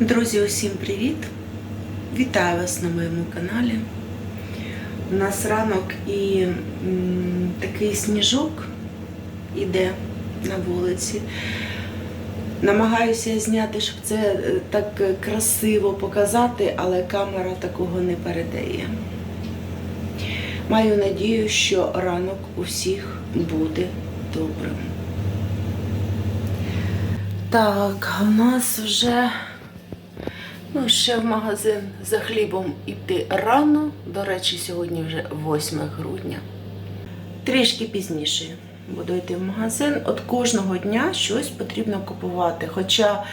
Друзі, усім привіт! Вітаю вас на моєму каналі. У нас ранок і такий сніжок іде на вулиці. Намагаюся зняти, щоб це е, так красиво показати, але камера такого не передає. Маю надію, що ранок у всіх буде добрим. Так, у нас вже Ну, ще в магазин за хлібом іти рано. До речі, сьогодні вже 8 грудня. Трішки пізніше буду йти в магазин. От кожного дня щось потрібно купувати. Хоча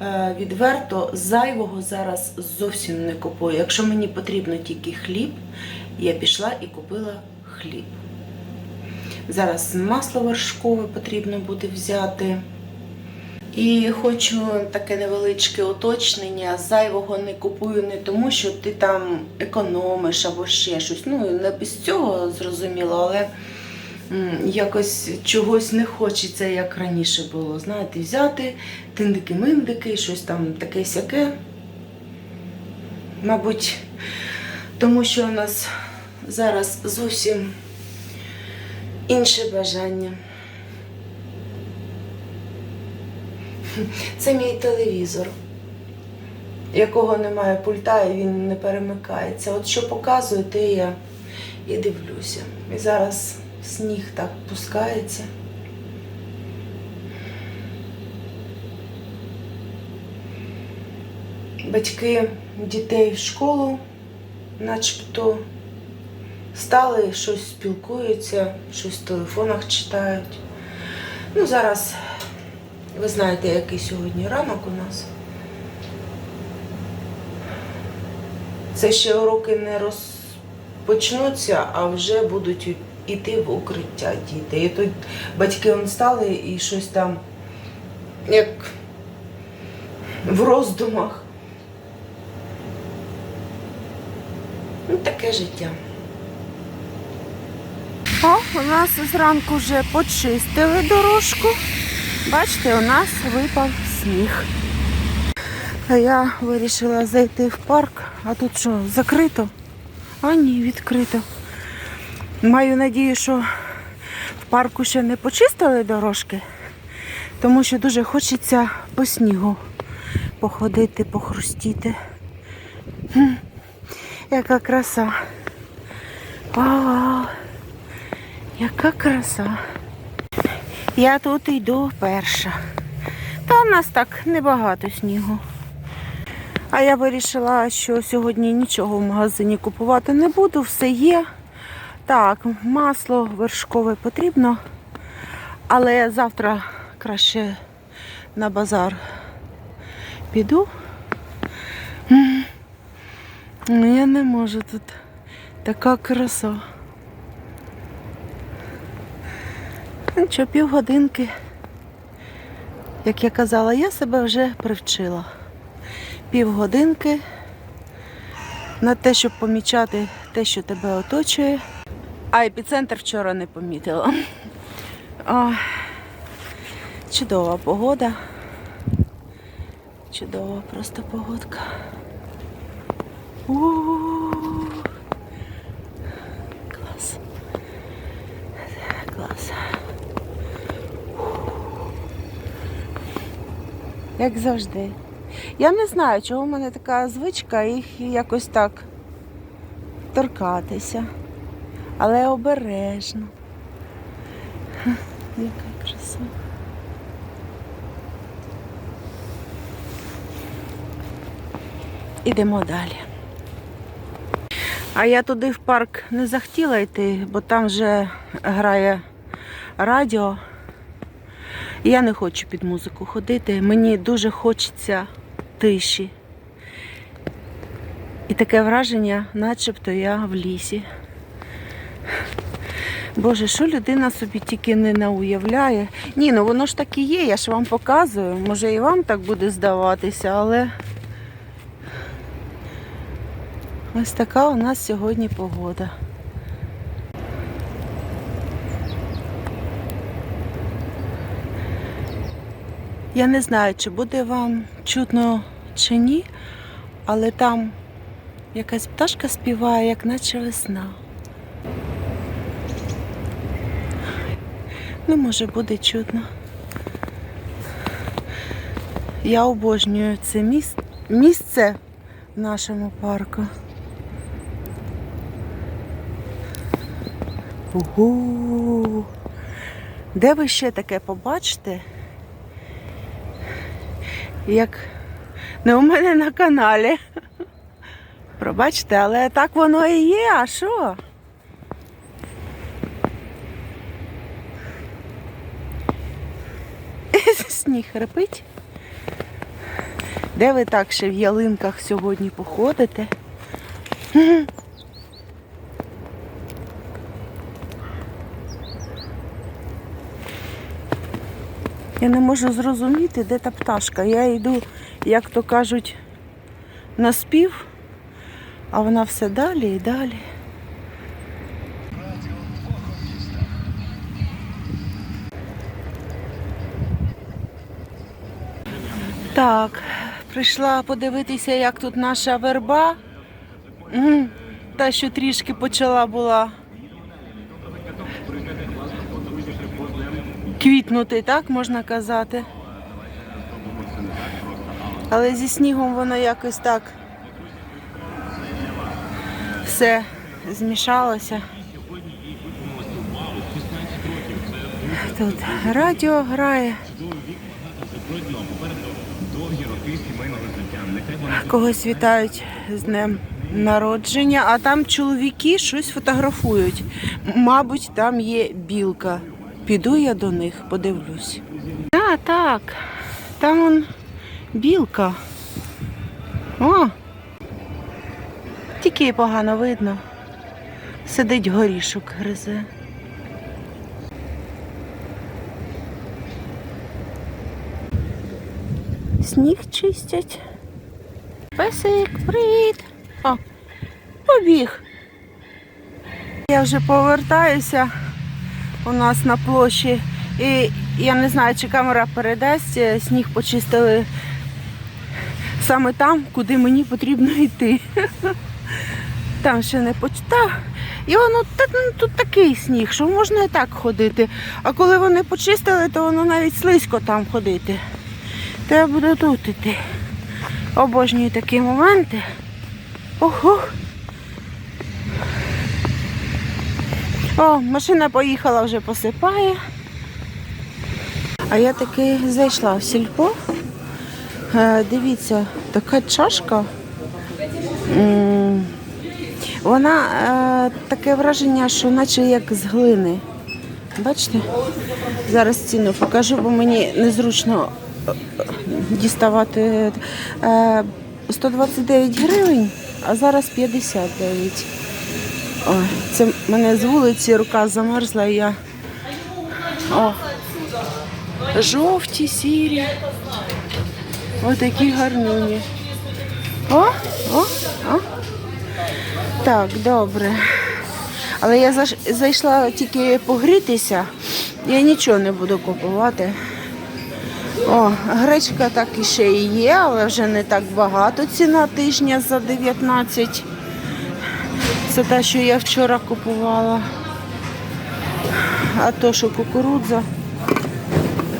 е, відверто зайвого зараз зовсім не купую. Якщо мені потрібно тільки хліб, я пішла і купила хліб. Зараз масло вершкове потрібно буде взяти. І хочу таке невеличке уточнення. Зайвого не купую не тому, що ти там економиш або ще щось. Ну, не без цього зрозуміло, але якось чогось не хочеться, як раніше було. Знаєте, взяти тиндики-миндики, щось там таке сяке. Мабуть, тому що у нас зараз зовсім інше бажання. Це мій телевізор, якого немає пульта і він не перемикається. От що показує, те я і дивлюся. І зараз сніг так пускається. Батьки дітей в школу, начебто, стали, щось спілкуються, щось в телефонах читають. Ну, зараз ви знаєте, який сьогодні ранок у нас. Це ще уроки не розпочнуться, а вже будуть йти в укриття діти. І тут батьки он стали і щось там, як в роздумах. Ну, таке життя. О, у нас зранку вже почистили дорожку. Бачите, у нас випав сніг. Я вирішила зайти в парк, а тут що, закрито? А ні, відкрито. Маю надію, що в парку ще не почистили дорожки, тому що дуже хочеться по снігу походити, похрустіти. Хм, яка краса. Вау, яка краса. Я тут йду перша. Та в нас так небагато снігу. А я вирішила, що сьогодні нічого в магазині купувати не буду, все є. Так, масло вершкове потрібно, але завтра краще на базар піду. Ну, Я не можу тут. Така краса. Ну, Що півгодинки, як я казала, я себе вже привчила. Півгодинки на те, щоб помічати те, що тебе оточує. А епіцентр вчора не помітила. О, чудова погода. Чудова просто погодка. У-у-у. Як завжди. Я не знаю, чого в мене така звичка їх якось так торкатися. Але обережно. Яка краса. Ідемо далі. А я туди в парк не захотіла йти, бо там вже грає радіо. Я не хочу під музику ходити. Мені дуже хочеться тиші. І таке враження, начебто я в лісі. Боже, що людина собі тільки не науявляє. Ні, ну воно ж так і є, я ж вам показую. Може і вам так буде здаватися, але ось така у нас сьогодні погода. Я не знаю, чи буде вам чутно чи ні, але там якась пташка співає, як наче весна. Ну, може, буде чудно. Я обожнюю це міс- місце в нашому парку. Ого! Де ви ще таке побачите? Як не у мене на каналі. Пробачте, але так воно і є, а що? Сніг хрипить. Де ви так ще в ялинках сьогодні походите? Я не можу зрозуміти, де та пташка. Я йду, як то кажуть, на спів, а вона все далі і далі. Так, прийшла подивитися, як тут наша верба. Та, що трішки почала була квітнути, так можна казати. Але зі снігом воно якось так все змішалося. Тут радіо грає. Когось вітають з днем народження, а там чоловіки щось фотографують. Мабуть, там є білка. Піду я до них, подивлюсь. Так, так. Там он білка. О! Тільки погано видно. Сидить горішок гризе. Сніг чистять. Песик, привіт! О, побіг. Я вже повертаюся у нас на площі. І я не знаю, чи камера передасть. е, Сніг почистили саме там, куди мені потрібно йти. Там ще не почитав. І воно та, ну, тут такий сніг, що можна і так ходити. А коли вони почистили, то воно навіть слизько там ходити. То я буду тут іти. Обожнюю такі моменти. Ого. О, машина поїхала, вже посипає. А я таки зайшла в сільпо. Е, дивіться, така чашка. Вона е, таке враження, що наче як з глини. Бачите? Зараз ціну покажу, бо мені незручно е, діставати. Е, 129 гривень, а зараз 59. Ой, це мене з вулиці рука замерзла і я. О, жовті, сірі. Ось такі гарнюні. О, о, о. Так, добре. Але я зайшла тільки погрітися, я нічого не буду купувати. О, гречка так і ще і є, але вже не так багато. Ціна тижня за 19. Це те, що я вчора купувала. А то, що кукурудза.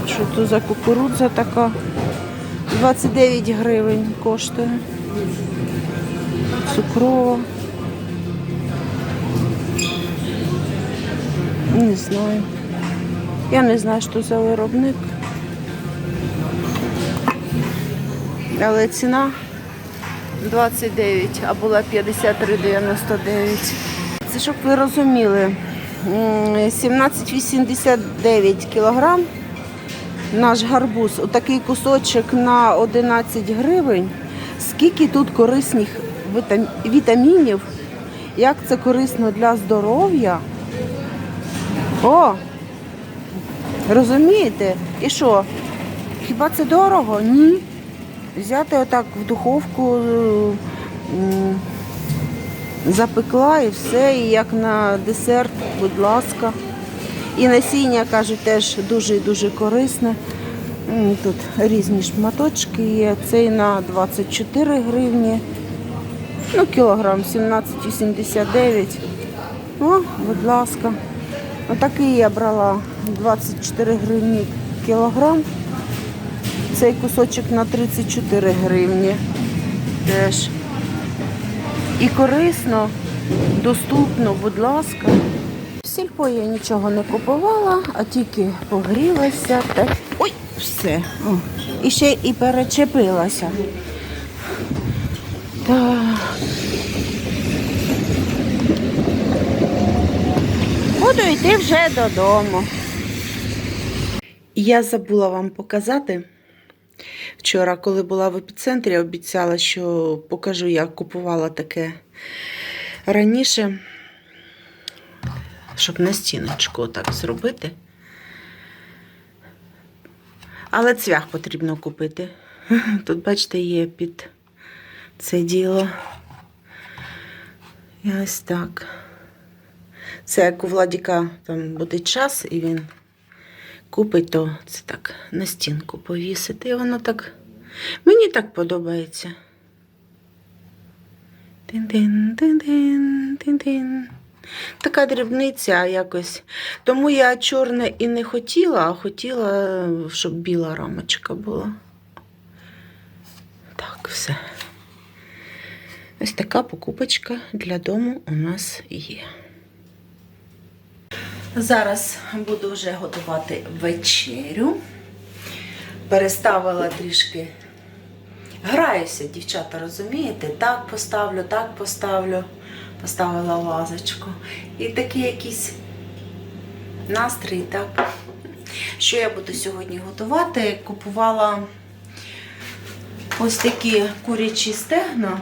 Що то за кукурудза така? 29 гривень коштує. Цукрова. Не знаю. Я не знаю, що за виробник. Але ціна 29, а була 53,99. Це щоб ви розуміли. 17,89 кілограм. Наш гарбуз, отакий кусочок на 11 гривень. Скільки тут корисних вітамінів, як це корисно для здоров'я. О! Розумієте? І що? Хіба це дорого? Ні. Взяти отак в духовку, запекла і все, і як на десерт, будь ласка. І насіння, кажуть, теж дуже і дуже корисне. Тут різні шматочки є. Цей на 24 гривні. Ну, кілограм 17,89. О, будь ласка. Отакий я брала 24 гривні кілограм. Цей кусочок на 34 гривні. Теж. І корисно, доступно, будь ласка. В сільпо я нічого не купувала, а тільки погрілася та. Ой, все. О. І ще і перечепилася. Так. Буду йти вже додому. Я забула вам показати. Вчора, коли була в епіцентрі, обіцяла, що покажу, як купувала таке раніше, щоб на стіночку так зробити. Але цвях потрібно купити. Тут, бачите, є під це діло. І ось так. Це як у Владіка там буде час, і він купить, то це так на стінку повісити. І воно так. Мені так подобається. Тин-тин, тин-тин, тин-тин. Така дрібниця якось. Тому я чорне і не хотіла, а хотіла, щоб біла рамочка була. Так, все. Ось така покупочка для дому у нас є. Зараз буду вже готувати вечерю. Переставила трішки. Граюся, дівчата, розумієте? Так поставлю, так поставлю. Поставила вазочку. І такий якийсь настрій, так. Що я буду сьогодні готувати? Купувала ось такі курячі стегна.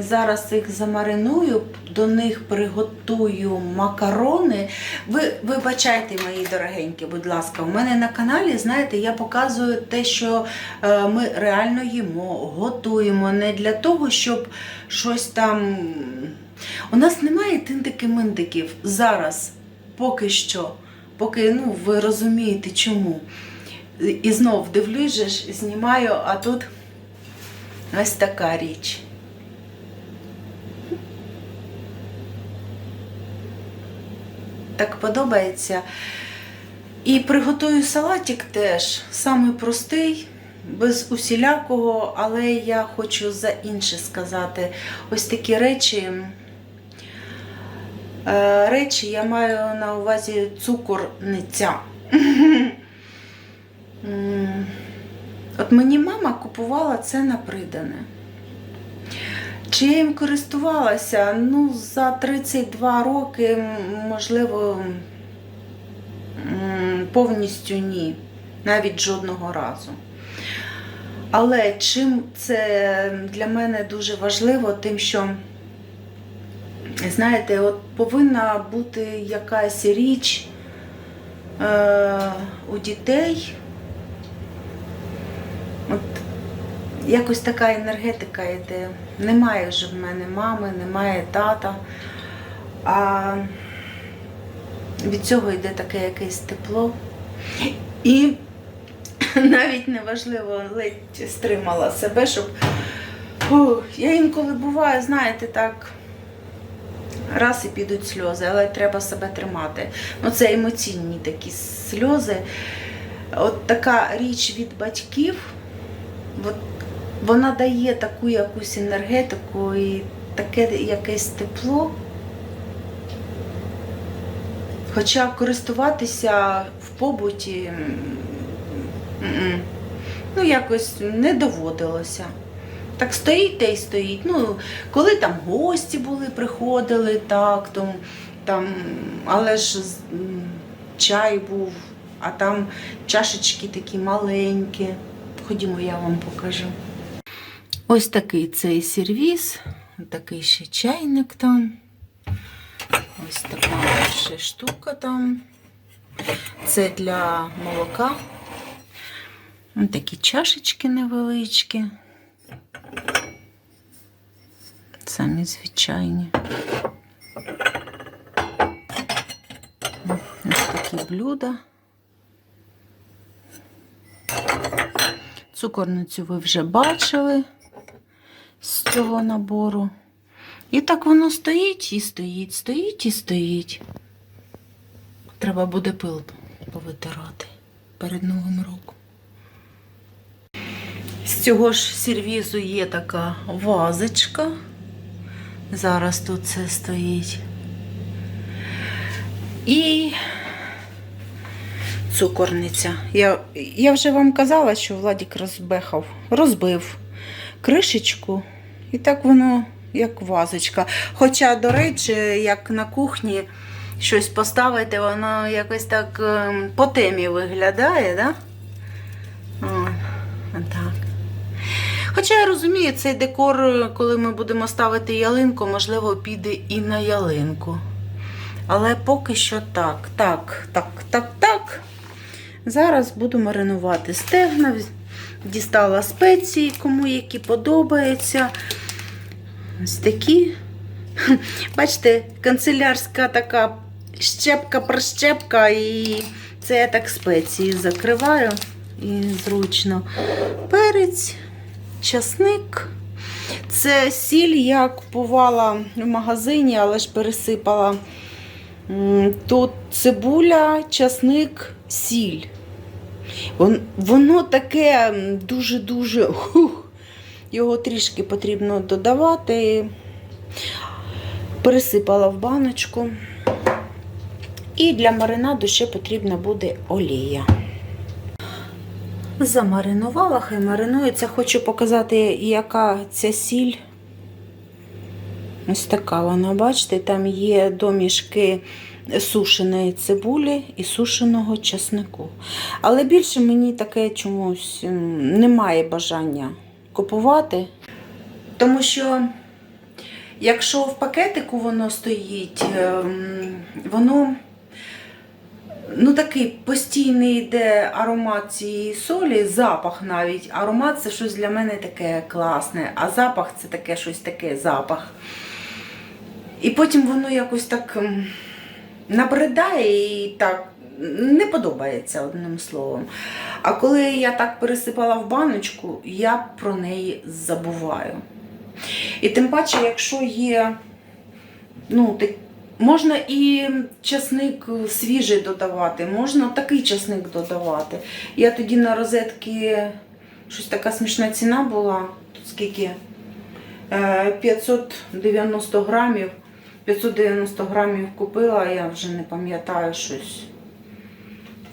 Зараз їх замариную, до них приготую макарони. Ви вибачайте, мої дорогенькі, будь ласка, у мене на каналі, знаєте, я показую те, що е, ми реально їмо, готуємо. Не для того, щоб щось там. У нас немає тинтики-минтиків зараз, поки що, поки ну, ви розумієте чому. І знов дивлюсь, знімаю, а тут ось така річ. Так подобається. І приготую салатик теж самий простий, без усілякого, але я хочу за інше сказати. Ось такі речі. Е, Речі я маю на увазі цукорниця. От мені мама купувала це на придане. Чи я їм користувалася? Ну, за 32 роки, можливо, повністю ні. Навіть жодного разу. Але чим це для мене дуже важливо, тим, що, знаєте, от повинна бути якась річ е, у дітей. От якось така енергетика йде. Немає вже в мене мами, немає тата. А від цього йде таке якесь тепло. І навіть неважливо, ледь стримала себе, щоб. Фух, я інколи буваю, знаєте, так. Раз і підуть сльози, але треба себе тримати. Ну, це емоційні такі сльози. От така річ від батьків. От вона дає таку якусь енергетику і таке якесь тепло. Хоча користуватися в побуті ну, якось не доводилося. Так стоїть та й стоїть. Ну, коли там гості були, приходили, так, там, там, але ж чай був, а там чашечки такі маленькі. Ходімо, я вам покажу. Ось такий цей сервіс, такий ще чайник там. Ось така ще штука там. Це для молока. Ось такі чашечки невеличкі. Самі звичайні. Ось такі блюда. Цукорницю ви вже бачили з цього набору. І так воно стоїть і стоїть, стоїть і стоїть. Треба буде пил повитирати перед Новим роком. З цього ж сервізу є така вазочка. Зараз тут це стоїть. І цукорниця. Я, я вже вам казала, що Владік розбехав, розбив кришечку, і так воно як вазочка. Хоча, до речі, як на кухні щось поставити, воно якось так ем, по темі виглядає, да? О, отак. Хоча я розумію, цей декор, коли ми будемо ставити ялинку, можливо, піде і на ялинку. Але поки що так. Так, так, так, так. Зараз буду маринувати стегна. Дістала спеції, кому які подобаються. Ось такі. Бачите, канцелярська така щепка-прищепка, і це я так спеції закриваю і зручно. Перець, часник. Це сіль я купувала в магазині, але ж пересипала. Тут цибуля, часник, сіль. Воно таке дуже-дуже. Його трішки потрібно додавати. Пересипала в баночку. І для маринаду ще потрібна буде олія. Замаринувала, хай маринується. Хочу показати, яка ця сіль. Ось така вона, бачите, там є домішки сушеної цибулі і сушеного часнику. Але більше мені таке чомусь немає бажання купувати. Тому що, якщо в пакетику воно стоїть, ем, воно ну, такий постійний йде аромат цієї солі, запах навіть. Аромат це щось для мене таке класне, а запах це таке щось таке запах. І потім воно якось так набридає і так не подобається одним словом. А коли я так пересипала в баночку, я про неї забуваю. І тим паче, якщо є, ну, так, можна і часник свіжий додавати, можна такий часник додавати. Я тоді на розетки щось така смішна ціна була. Тут скільки? Е, 590 грамів. 590 грамів купила, я вже не пам'ятаю щось.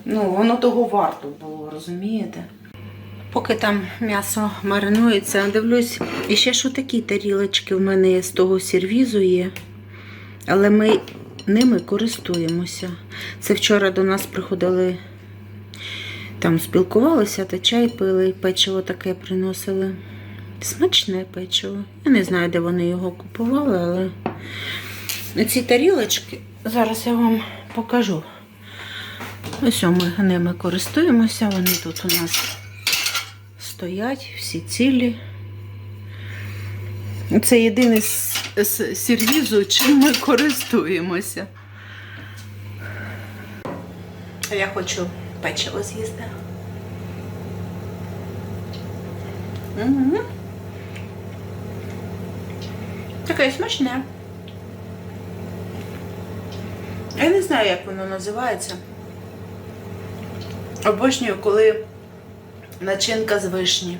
Ну, воно того варто було, розумієте? Поки там м'ясо маринується, дивлюсь, і ще що такі тарілочки в мене є з того сервізу є. Але ми ними користуємося. Це вчора до нас приходили, там спілкувалися та чай пили, печиво таке приносили. Смачне печиво. Я не знаю, де вони його купували, але ці тарілочки, зараз я вам покажу. Ось ми ними користуємося, вони тут у нас стоять, всі цілі. Це єдиний сервізу, чим ми користуємося. Я хочу печиво з'їсти. Угу. Таке смачне. Я не знаю, як воно називається. Обожнюю, коли начинка з вишні.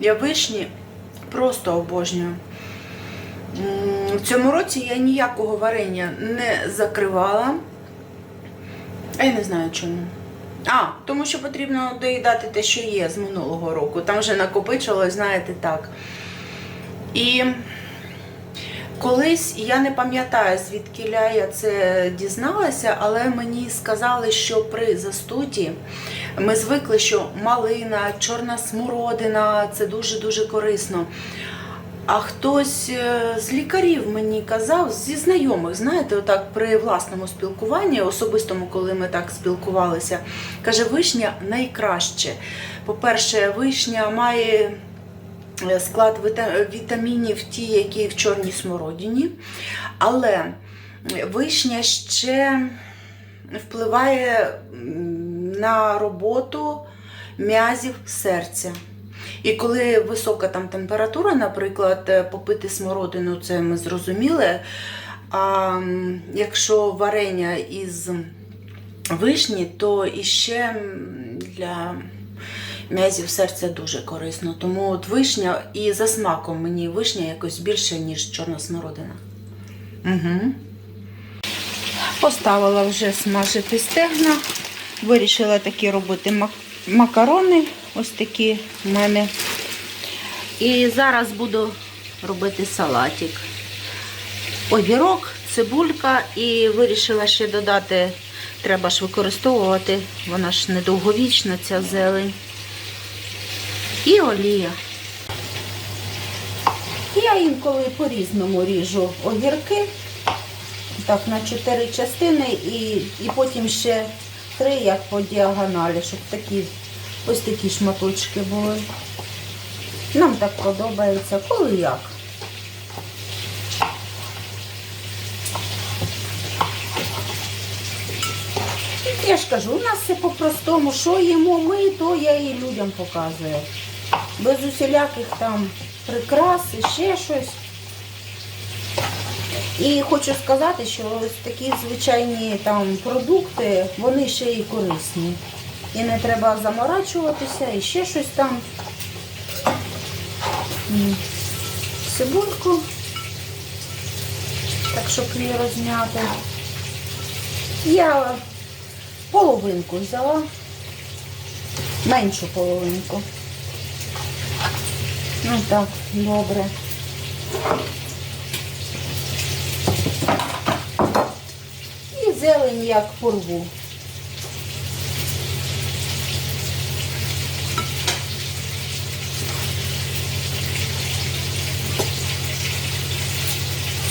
Я вишні просто обожнюю. В цьому році я ніякого варення не закривала. А я не знаю чому. А, тому що потрібно доїдати те, що є з минулого року. Там вже накопичилось, знаєте, так. І колись я не пам'ятаю, звідки я це дізналася, але мені сказали, що при застуді ми звикли, що малина, чорна смородина це дуже-дуже корисно. А хтось е, з лікарів мені казав, зі знайомих, знаєте, отак при власному спілкуванні, особистому, коли ми так спілкувалися, каже, вишня найкраще. По-перше, вишня має склад вітамінів ті, які в чорній смородині, але вишня ще впливає на роботу м'язів серця. І коли висока там температура, наприклад, е, попити смородину, це ми зрозуміли. А якщо варення із вишні, то іще для м'язів серця дуже корисно. Тому от вишня і за смаком мені вишня якось більше, ніж чорна смородина. Угу. Поставила вже смажити стегна. Вирішила такі робити мак- макарони. Ось такі в мене. І зараз буду робити салатик. Огірок, цибулька і вирішила ще додати, треба ж використовувати, вона ж недовговічна, ця зелень. І олія. Я інколи по-різному ріжу огірки. Так, на чотири частини і, і потім ще три, як по діагоналі, щоб такі, ось такі шматочки були. Нам так подобається, коли як. Я ж кажу, у нас все по-простому, що їмо ми, то я і людям показую. Без усіляких там прикрас і ще щось. І хочу сказати, що ось такі звичайні там продукти, вони ще і корисні. І не треба заморачуватися, і ще щось там. Цибульку, так щоб її розняти. Я половинку взяла, меншу половинку. Ну так, добре. І зелень як порву.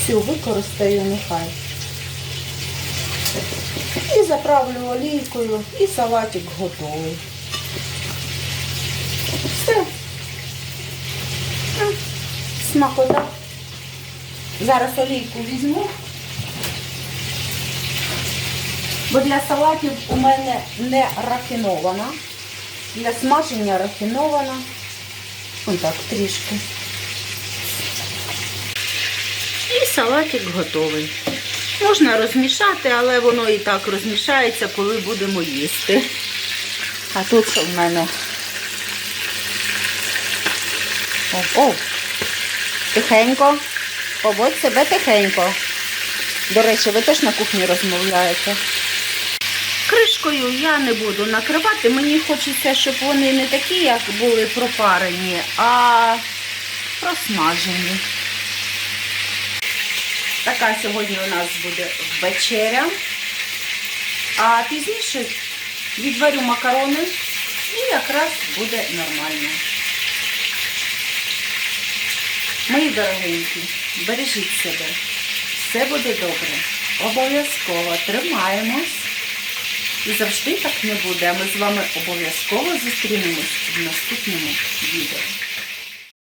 Всю використаю нехай. І заправлю олійкою, і салатик готовий. Все. Смакота. Зараз олійку візьму. Бо для салатів у мене не рафінована. Для смаження рафінована. Ось так, трішки. І салатик готовий. Можна розмішати, але воно і так розмішається, коли будемо їсти. А тут що в мене? О, о. Тихенько. Поводь себе тихенько. До речі, ви теж на кухні розмовляєте. Кришкою я не буду накривати. Мені хочеться, щоб вони не такі, як були пропарені, а просмажені. Така сьогодні у нас буде вечеря. А пізніше відварю макарони і якраз буде нормально. Мої дорогенькі, бережіть себе. Все буде добре. Обов'язково тримаємось. І завжди так не буде. Ми з вами обов'язково зустрінемось в наступному відео.